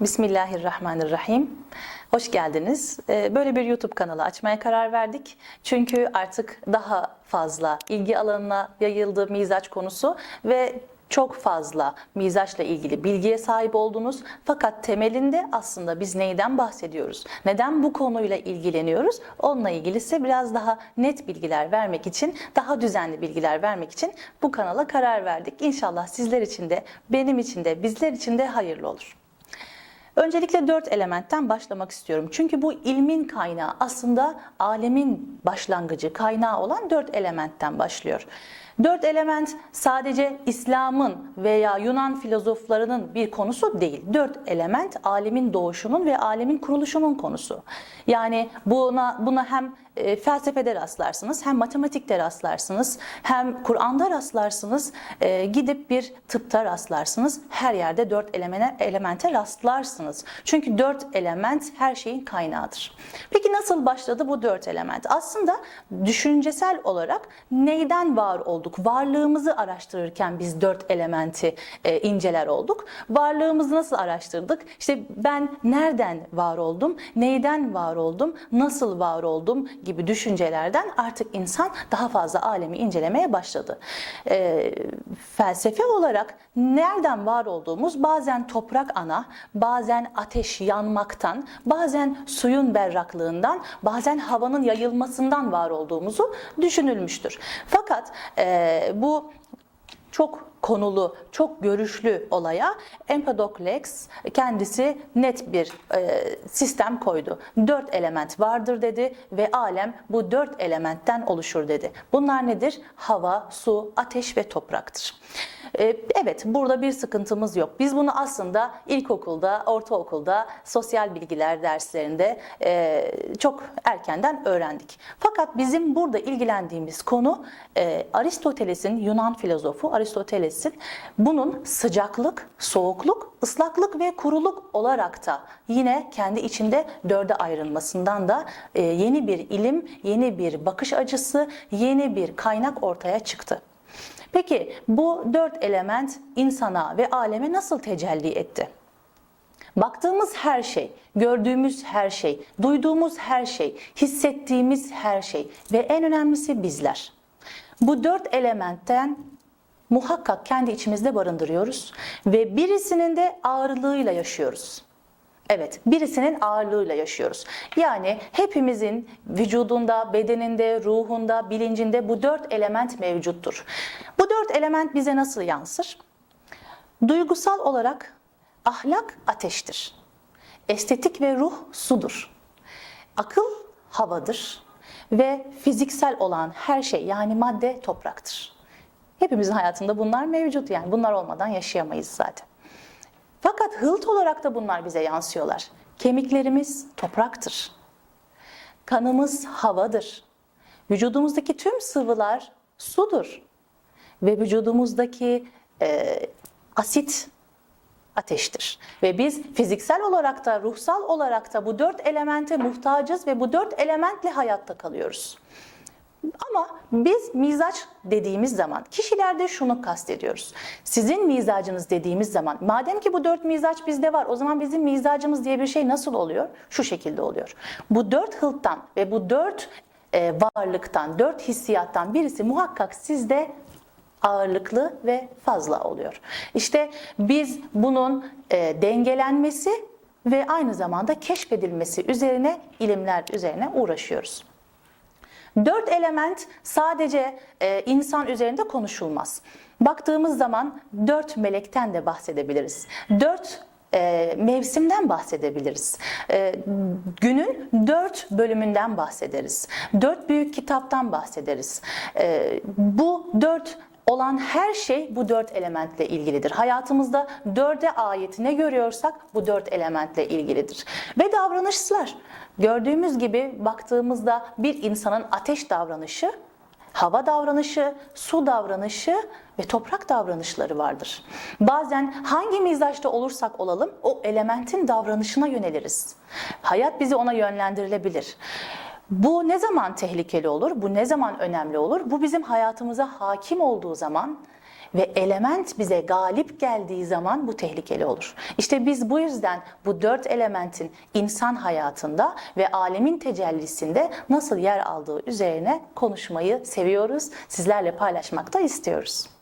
Bismillahirrahmanirrahim. Hoş geldiniz. Ee, Böyle bir YouTube kanalı açmaya karar verdik. Çünkü artık daha fazla ilgi alanına yayıldı mizaç konusu ve çok fazla mizaçla ilgili bilgiye sahip oldunuz. Fakat temelinde aslında biz neyden bahsediyoruz? Neden bu konuyla ilgileniyoruz? Onunla ilgili ise biraz daha net bilgiler vermek için, daha düzenli bilgiler vermek için bu kanala karar verdik. İnşallah sizler için de, benim için de, bizler için de hayırlı olur. Öncelikle dört elementten başlamak istiyorum. Çünkü bu ilmin kaynağı aslında alemin başlangıcı, kaynağı olan dört elementten başlıyor. Dört element sadece İslam'ın veya Yunan filozoflarının bir konusu değil. Dört element alemin doğuşunun ve alemin kuruluşunun konusu. Yani buna buna hem e, felsefede rastlarsınız, hem matematikte rastlarsınız, hem Kur'an'da rastlarsınız, e, gidip bir tıpta rastlarsınız. Her yerde dört elemene, elemente rastlarsınız. Çünkü dört element her şeyin kaynağıdır. Peki nasıl başladı bu dört element? Aslında düşüncesel olarak neyden var olduk? Varlığımızı araştırırken biz dört elementi e, inceler olduk. Varlığımızı nasıl araştırdık? İşte ben nereden var oldum? Neyden var oldum? Nasıl var oldum? gibi düşüncelerden artık insan daha fazla alemi incelemeye başladı. E, felsefe olarak nereden var olduğumuz bazen toprak ana, bazen ateş yanmaktan, bazen suyun berraklığından, bazen havanın yayılmasından var olduğumuzu düşünülmüştür. Fakat e, bu çok konulu, çok görüşlü olaya Empedokles kendisi net bir e, sistem koydu. Dört element vardır dedi ve alem bu dört elementten oluşur dedi. Bunlar nedir? Hava, su, ateş ve topraktır. E, evet burada bir sıkıntımız yok. Biz bunu aslında ilkokulda, ortaokulda, sosyal bilgiler derslerinde e, çok erkenden öğrendik. Fakat bizim burada ilgilendiğimiz konu e, Aristoteles'in, Yunan filozofu Aristoteles'in bunun sıcaklık, soğukluk, ıslaklık ve kuruluk olarak da yine kendi içinde dörde ayrılmasından da e, yeni bir ilim, yeni bir bakış açısı, yeni bir kaynak ortaya çıktı. Peki bu dört element insana ve aleme nasıl tecelli etti? Baktığımız her şey, gördüğümüz her şey, duyduğumuz her şey, hissettiğimiz her şey ve en önemlisi bizler. Bu dört elementten muhakkak kendi içimizde barındırıyoruz ve birisinin de ağırlığıyla yaşıyoruz. Evet, birisinin ağırlığıyla yaşıyoruz. Yani hepimizin vücudunda, bedeninde, ruhunda, bilincinde bu dört element mevcuttur. Bu dört element bize nasıl yansır? Duygusal olarak ahlak ateştir. Estetik ve ruh sudur. Akıl havadır ve fiziksel olan her şey yani madde topraktır. Hepimizin hayatında bunlar mevcut yani bunlar olmadan yaşayamayız zaten. Fakat hılt olarak da bunlar bize yansıyorlar. Kemiklerimiz topraktır. Kanımız havadır. Vücudumuzdaki tüm sıvılar sudur. Ve vücudumuzdaki e, asit ateştir. Ve biz fiziksel olarak da ruhsal olarak da bu dört elemente muhtacız ve bu dört elementle hayatta kalıyoruz. Ama biz mizaç dediğimiz zaman kişilerde şunu kastediyoruz. Sizin mizacınız dediğimiz zaman madem ki bu dört mizaç bizde var o zaman bizim mizacımız diye bir şey nasıl oluyor? Şu şekilde oluyor. Bu dört hılttan ve bu dört e, varlıktan, dört hissiyattan birisi muhakkak sizde ağırlıklı ve fazla oluyor. İşte biz bunun e, dengelenmesi ve aynı zamanda keşfedilmesi üzerine ilimler üzerine uğraşıyoruz. Dört element sadece e, insan üzerinde konuşulmaz. Baktığımız zaman dört melekten de bahsedebiliriz. Dört e, mevsimden bahsedebiliriz. E, günün dört bölümünden bahsederiz. Dört büyük kitaptan bahsederiz. E, bu dört olan her şey bu dört elementle ilgilidir. Hayatımızda dörde ait ne görüyorsak bu dört elementle ilgilidir. Ve davranışlar. Gördüğümüz gibi baktığımızda bir insanın ateş davranışı, hava davranışı, su davranışı ve toprak davranışları vardır. Bazen hangi mizaçta olursak olalım o elementin davranışına yöneliriz. Hayat bizi ona yönlendirilebilir. Bu ne zaman tehlikeli olur? Bu ne zaman önemli olur? Bu bizim hayatımıza hakim olduğu zaman ve element bize galip geldiği zaman bu tehlikeli olur. İşte biz bu yüzden bu dört elementin insan hayatında ve alemin tecellisinde nasıl yer aldığı üzerine konuşmayı seviyoruz. Sizlerle paylaşmak da istiyoruz.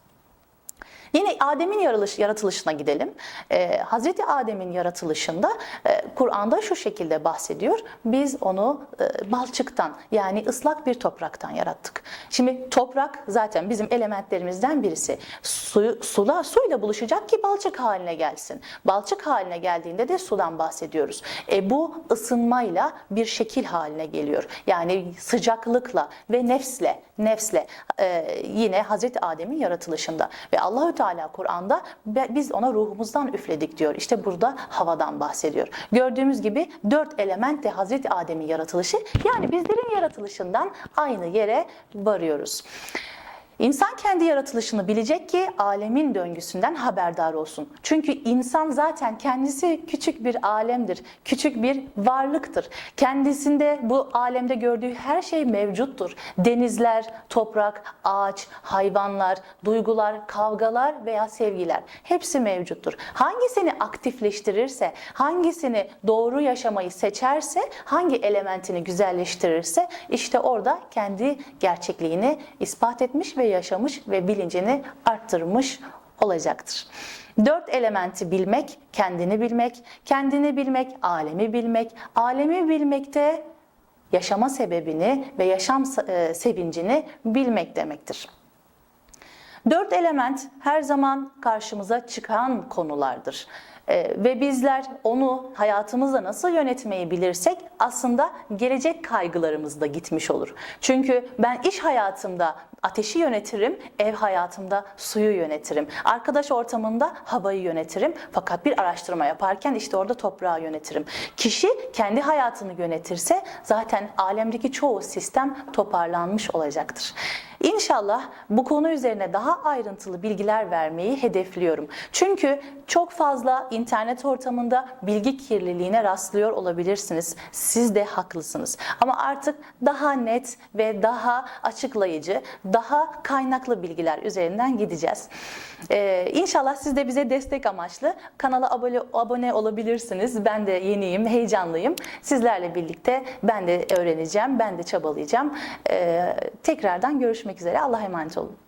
Yine Adem'in yaratılış, yaratılışına gidelim. Ee, Hazreti Adem'in yaratılışında e, Kur'an'da şu şekilde bahsediyor. Biz onu e, balçıktan yani ıslak bir topraktan yarattık. Şimdi toprak zaten bizim elementlerimizden birisi. Suyu, sula, suyla buluşacak ki balçık haline gelsin. Balçık haline geldiğinde de sudan bahsediyoruz. E, bu ısınmayla bir şekil haline geliyor. Yani sıcaklıkla ve nefsle, nefsle e, yine Hazreti Adem'in yaratılışında ve Allahü Teala Kur'an'da biz ona ruhumuzdan üfledik diyor. İşte burada havadan bahsediyor. Gördüğümüz gibi dört element de Hazreti Adem'in yaratılışı yani bizlerin yaratılışından aynı yere varıyoruz. İnsan kendi yaratılışını bilecek ki alemin döngüsünden haberdar olsun. Çünkü insan zaten kendisi küçük bir alemdir, küçük bir varlıktır. Kendisinde bu alemde gördüğü her şey mevcuttur. Denizler, toprak, ağaç, hayvanlar, duygular, kavgalar veya sevgiler hepsi mevcuttur. Hangisini aktifleştirirse, hangisini doğru yaşamayı seçerse, hangi elementini güzelleştirirse işte orada kendi gerçekliğini ispat etmiş ve yaşamış ve bilincini arttırmış olacaktır. Dört elementi bilmek, kendini bilmek, kendini bilmek, alemi bilmek, alemi bilmekte yaşama sebebini ve yaşam e, sevincini bilmek demektir. Dört element her zaman karşımıza çıkan konulardır. Ee, ve bizler onu hayatımızda nasıl yönetmeyi bilirsek aslında gelecek kaygılarımız da gitmiş olur. Çünkü ben iş hayatımda ateşi yönetirim, ev hayatımda suyu yönetirim. Arkadaş ortamında havayı yönetirim. Fakat bir araştırma yaparken işte orada toprağı yönetirim. Kişi kendi hayatını yönetirse zaten alemdeki çoğu sistem toparlanmış olacaktır. İnşallah bu konu üzerine daha ayrıntılı bilgiler vermeyi hedefliyorum. Çünkü çok fazla internet ortamında bilgi kirliliğine rastlıyor olabilirsiniz. Siz de haklısınız. Ama artık daha net ve daha açıklayıcı, daha kaynaklı bilgiler üzerinden gideceğiz. Ee, inşallah siz de bize destek amaçlı kanala abone, abone olabilirsiniz. Ben de yeniyim, heyecanlıyım. Sizlerle birlikte ben de öğreneceğim, ben de çabalayacağım. Ee, tekrardan görüşmek üzere. Allah'a emanet olun.